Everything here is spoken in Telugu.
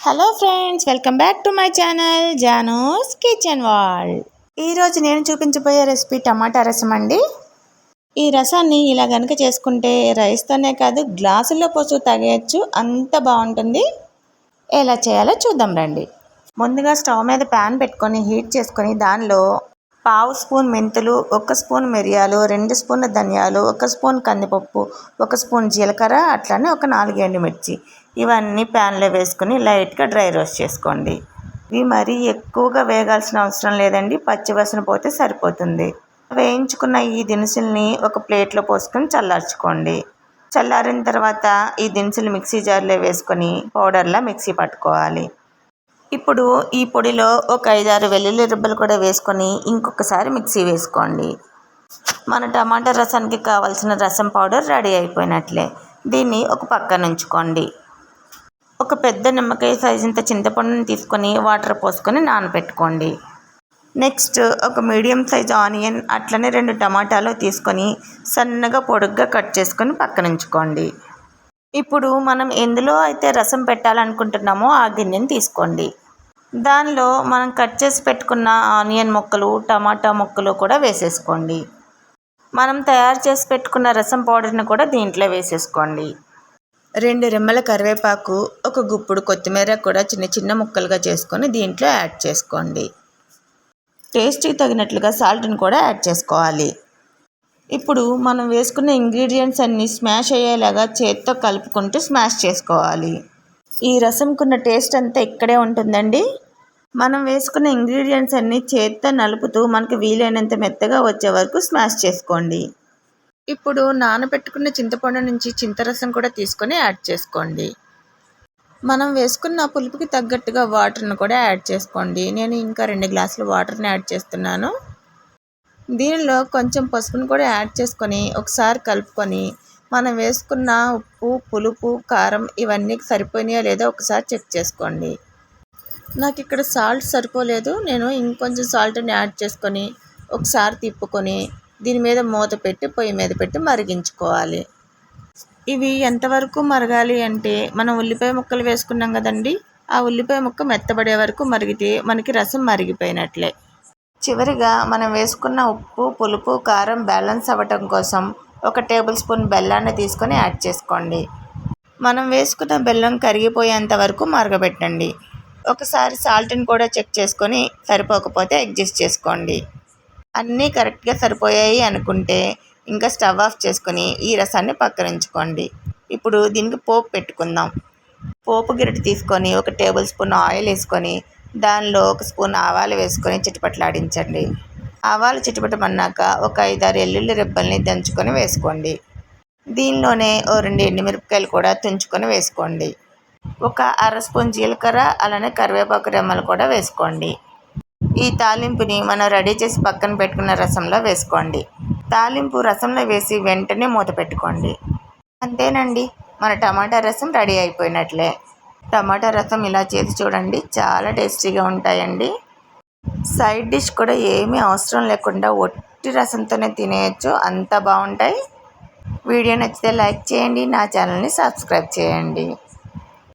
Hello friends welcome back to my channel Jano's kitchen wall ఈరోజు నేను చూపించబోయే రెసిపీ టమాటా రసం అండి. ఈ రసాన్ని ఇలా కనుక చేసుకుంటే రైస్తోనే కాదు గ్లాసుల్లో పోసు తాగేయచ్చు. అంత బాగుంటుంది. ఎలా చేయాలో చూద్దాం రండి. ముందుగా స్టవ్ మీద ప్యాన్ పెట్టుకొని హీట్ చేసుకొని దానిలో పావు స్పూన్ మెంతులు ఒక స్పూన్ మిరియాలు రెండు స్పూన్ల ధనియాలు ఒక స్పూన్ కందిపప్పు ఒక స్పూన్ జీలకర్ర అట్లానే ఒక నాలుగు ఎండుమిర్చి. ఇవన్నీ ప్యాన్లో వేసుకుని లైట్గా డ్రై రోస్ట్ చేసుకోండి. ఇవి మరీ ఎక్కువగా వేగాల్సిన అవసరం లేదండి. పచ్చివసన పోతే సరిపోతుంది. వేయించుకున్న ఈ దినుసుల్ని ఒక ప్లేట్లో పోసుకొని చల్లార్చుకోండి. చల్లారిన తర్వాత ఈ దినుసులు మిక్సీ జార్లో వేసుకొని పౌడర్లా మిక్సీ పట్టుకోవాలి. ఇప్పుడు ఈ పొడిలో ఒక ఐదారు వెల్లుల్లి రుబ్బలు కూడా వేసుకొని ఇంకొకసారి మిక్సీ వేసుకోండి. మన టమాటా రసానికి కావాల్సిన రసం పౌడర్ రెడీ అయిపోయినట్లే. దీన్ని ఒక పక్కన ఉంచుకోండి. ఒక పెద్ద నిమ్మకాయ సైజంత చింతపండుని తీసుకొని వాటర్ పోసుకొని నానబెట్టుకోండి నెక్స్ట్ ఒక మీడియం సైజ్ ఆనియన్ అట్లనే రెండు టమాటాలు తీసుకొని సన్నగా పొడుగ్గా కట్ చేసుకొని పక్కన ఉంచుకోండి. ఇప్పుడు మనం ఎందులో అయితే రసం పెట్టాలనుకుంటున్నామో ఆ గిన్నెని తీసుకోండి. దానిలో మనం కట్ చేసి పెట్టుకున్న ఆనియన్ ముక్కలు టమాటా ముక్కలు కూడా వేసేసుకోండి. మనం తయారు చేసి పెట్టుకున్న రసం పౌడర్ని కూడా దీంట్లో వేసేసుకోండి. రెండు రెమ్మల కరివేపాకు ఒక గుప్పుడు కొత్తిమీర కూడా చిన్న చిన్న ముక్కలుగా చేసుకొని దీంట్లో యాడ్ చేసుకోండి. టేస్ట్కి తగినట్లుగా సాల్ట్ని కూడా యాడ్ చేసుకోవాలి. ఇప్పుడు మనం వేసుకున్న ఇంగ్రీడియంట్స్ అన్నీ స్మాష్ అయ్యేలాగా చేత్తో కలుపుకుంటూ స్మాష్ చేసుకోవాలి. ఈ రసంకున్న టేస్ట్ అంతా ఇక్కడే ఉంటుందండి. మనం వేసుకున్న ఇంగ్రీడియంట్స్ అన్నీ చేత్తో నలుపుతూ మనకు వీలైనంత మెత్తగా వచ్చే వరకు స్మాష్ చేసుకోండి. ఇప్పుడు నానబెట్టుకున్న చింతపండు నుంచి చింతరసం కూడా తీసుకొని యాడ్ చేసుకోండి. మనం వేసుకున్న పులుపుకి తగ్గట్టుగా వాటర్ను కూడా యాడ్ చేసుకోండి. నేను ఇంకా రెండు గ్లాసులు వాటర్ని యాడ్ చేస్తున్నాను. దీనిలో కొంచెం పసుపును కూడా యాడ్ చేసుకొని ఒకసారి కలుపుకొని మనం వేసుకున్న ఉప్పు పులుపు కారం ఇవన్నీ సరిపోయినాయో లేదో ఒకసారి చెక్ చేసుకోండి. నాకు ఇక్కడ సాల్ట్ సరిపోలేదు. నేను ఇంకొంచెం సాల్ట్ని యాడ్ చేసుకొని ఒకసారి తిప్పుకొని దీని మీద మూత పెట్టి పొయ్యి మీద పెట్టి మరిగించుకోవాలి. ఇవి ఎంతవరకు మరగాలి అంటే మనం ఉల్లిపాయ ముక్కలు వేసుకున్నాం కదండి ఆ ఉల్లిపాయ ముక్క మెత్తబడే వరకు మరిగితే మనకి రసం మరిగిపోయినట్లే. చివరిగా మనం వేసుకున్న ఉప్పు పులుపు కారం బ్యాలెన్స్ అవ్వటం కోసం ఒక టేబుల్ స్పూన్ బెల్లాన్ని తీసుకొని యాడ్ చేసుకోండి. మనం వేసుకున్న బెల్లం కరిగిపోయేంత వరకు మరగబెట్టండి. ఒకసారి సాల్ట్ని కూడా చెక్ చేసుకొని సరిపోకపోతే అడ్జస్ట్ చేసుకోండి. అన్నీ కరెక్ట్గా సరిపోయాయి అనుకుంటే ఇంకా స్టవ్ ఆఫ్ చేసుకొని ఈ రసాన్ని పక్కరించుకోండి ఇప్పుడు దీనికి పోపు పెట్టుకుందాం. పోపు గిరటి తీసుకొని ఒక టేబుల్ స్పూన్ ఆయిల్ వేసుకొని దానిలో ఒక స్పూన్ ఆవాలు వేసుకొని చిటపట్లాడించండి. ఆవాలు చిటపటమన్నాక ఒక ఐదారు ఎల్లుల్లి రెబ్బల్ని దంచుకొని వేసుకోండి. దీనిలోనే ఓ రెండు ఎండుమిరపకాయలు కూడా తుంచుకొని వేసుకోండి. ఒక అర స్పూన్ జీలకర్ర అలానే కరివేపాకు రెమ్మలు కూడా వేసుకోండి. ఈ తాలింపుని మనం రెడీ చేసి పక్కన పెట్టుకున్న రసంలో వేసుకోండి. తాలింపు రసంలో వేసి వెంటనే మూత పెట్టుకోండి. అంతేనండి మన టమాటా రసం రెడీ అయిపోయినట్లే. టమాటా రసం ఇలా చేసి చూడండి. చాలా టేస్టీగా ఉంటాయండి. సైడ్ డిష్ కూడా ఏమీ అవసరం లేకుండా ఒట్టి రసంతోనే తినేయచ్చు. అంత బాగుంటాయి. వీడియో నచ్చితే లైక్ చేయండి. నా ఛానల్ని సబ్స్క్రైబ్ చేయండి.